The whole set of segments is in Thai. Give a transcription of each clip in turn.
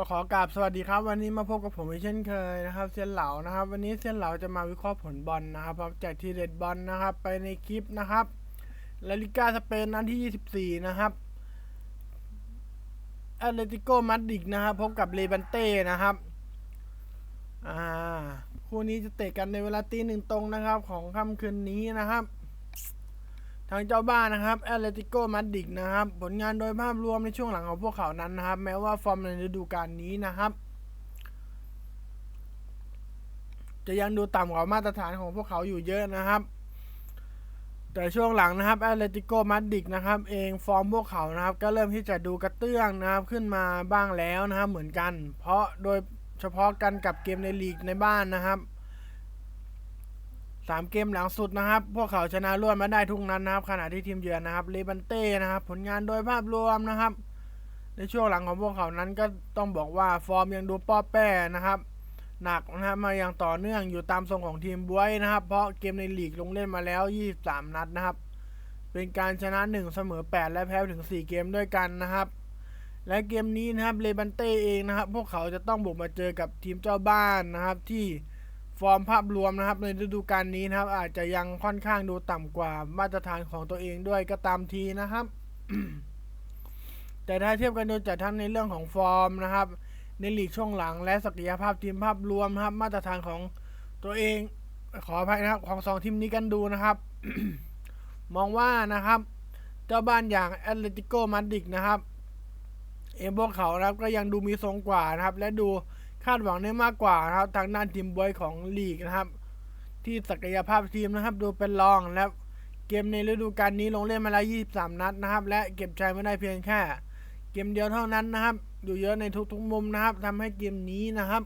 ก็ขอกราบสวัสดีครับ วันนี้มาพบกับผมอีกเช่นเคยนะครับเซียนเหลานะครับ วันนี้เซียนเหลาจะมาวิเคราะห์ผลบอลนะครับพร้อมแจกทีเด็ดบอลนะครับ ไปในคลิปนะครับลาลิกาสเปนนัดที่ 24 นะครับแอตเลติโกมาดริดนะครับ พบกับเลบันเต้นะครับอ่าคู่นี้จะเตะกันในเวลาตีหนึ่งตรงนะครับ ของค่ำคืนนี้นะครับ ทางเจ้าบ้านนะครับแอตเลติโกมาดริดนะครับ ผลงานโดยภาพรวมในช่วงหลังของพวกเขานั้นนะครับ แม้ว่าฟอร์มในฤดูกาลนี้นะครับ จะยังดูต่ำกว่ามาตรฐานของพวกเขาอยู่เยอะนะครับ แต่ช่วงหลังนะครับแอตเลติโกมาดริดนะครับ เองฟอร์มพวกเขานะครับ ก็เริ่มที่จะดูกระเตื้องนะครับขึ้นมาบ้างแล้วนะครับเหมือนกัน เพราะโดยเฉพาะกันกับเกมในลีกในบ้านนะครับ สามเกมหลังสุดนะครับ พวกเขาชนะรวดมาได้ทุกนัดนนะครับ ขณะที่ทีมเยือนนะครับเลบันเต้นะครับ ผลงานโดยภาพรวมนะครับ ในช่วงหลังของพวกเขานั้นก็ต้องบอกว่าฟอร์มยังดูป้อแป้นะครับ หนักนะครับมาอย่างต่อเนื่องอยู่ตามทรงของทีมบวยนะครับ เพราะเกมในลีกลงเล่นมาแล้ว 23 นัดนะครับ เป็นการชนะ 1 เสมอ 8 และแพ้ถึง 4 เกมด้วยกันนะครับ และเกมนี้นะครับเลบันเต้เองนะครับ พวกเขาจะต้องบุกมาเจอกับทีมเจ้าบ้านนะครับที่ ฟอร์มภาพรวมนะครับ ในฤดูกาลนี้นะครับ อาจจะยังค่อนข้างดูต่ำกว่ามาตรฐานของตัวเองด้วยก็ตามทีนะครับ แต่ถ้าเทียบกันโดยจากทั้งในเรื่องของฟอร์มนะครับ ในลีกช่วงหลังและศักยภาพทีมภาพรวมครับ มาตรฐานของตัวเอง ขออภัยนะครับของสองทีมนี้กันดูนะครับ มองว่านะครับ เจ้าบ้านอย่างแอตเลติโกมาดริดนะครับ เองพวกเขานะครับก็ยังดูมีทรงกว่านะครับ และดูาดหวังได้มากกว่านะครับทางด้านทีมบอยของลีกนะครับ ที่ศักยภาพทีมนะครับ ดูเป็นรองและเกมในฤดูกาลนี้ลงเล่นมาแล้ว 23 นัดนะครับ และเก็บชัยมาได้เพียงแค่ เกมเดียวเท่านั้นนะครับ อยู่เยอะในทุกๆมุมนะครับทำให้เกมนี้นะครับ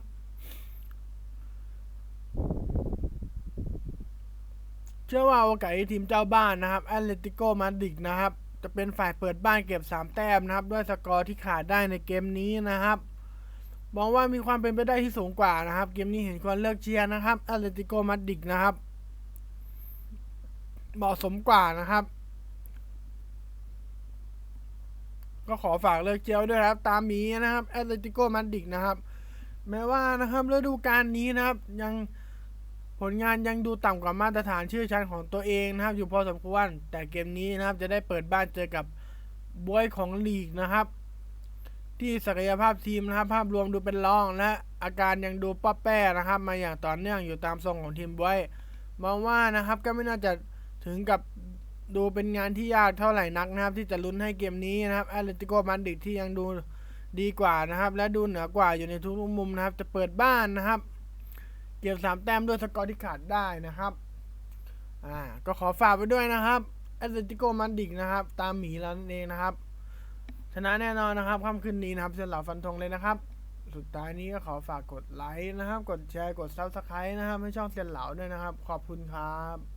เชื่อว่าโอกาสที่ทีมเจ้าบ้านนะครับแอตเลติโกมาดริดนะครับ จะเป็นฝ่ายเปิดบ้านเก็บ 3 แต้มนะครับ ด้วยสกอร์ที่ขาดได้ในเกมนี้นะครับ มองว่ามีความเป็นไปได้ที่สูงกว่านะครับ เกมนี้เห็นควรเลือกเชียร์นะครับแอตเลติโกมาดริดนะครับ เหมาะสมกว่านะครับ ก็ขอฝากเลิกเจียวด้วยครับ ตามมีนะครับแอตเลติโกมาดริดนะครับ แม้ว่านะครับฤดูกาลนี้นะครับ ยังผลงานยังดูต่ำกว่ามาตรฐานชื่อชั้นของตัวเองนะครับ อยู่พอสมควรแต่เกมนี้นะครับ จะได้เปิดบ้านเจอกับบวยของลีกนะครับ ที่ศักยภาพทีมนะครับ ภาพรวมดูเป็นรองและอาการยังดูป้อแป้นะครับ มาอย่างต่อเนื่องอยู่ตามทรงของทีมบวยมองว่านะครับก็ไม่น่าจะถึงกับดูเป็นงานที่ยากเท่าไหร่นักนะครับ ที่จะลุ้นให้เกมนี้นะครับแอตเลติโกมาดริดที่ยังดูดีกว่านะครับ และดูเหนือกว่าอยู่ในทุกๆมุมนะครับ จะเปิดบ้านนะครับ เก็บสามแต้มด้วยสกอร์ที่ขาดได้นะครับอ่าก็ขอฝากไว้ด้วยนะครับแอตเลติโกมาดริดนะครับ ตามหมีแล้วนั่นเองนะครับ ชนะแน่นอนนะครับค่ำคืนนี้นะครับเชิญเหล่าฟันธงเลยนะครับ สุดท้ายนี้ก็ขอฝากกดไลค์นะครับ กดแชร์กดซับสไครต์นะครับให้ช่องเซียนเหล่าด้วยนะครับ ขอบคุณครับ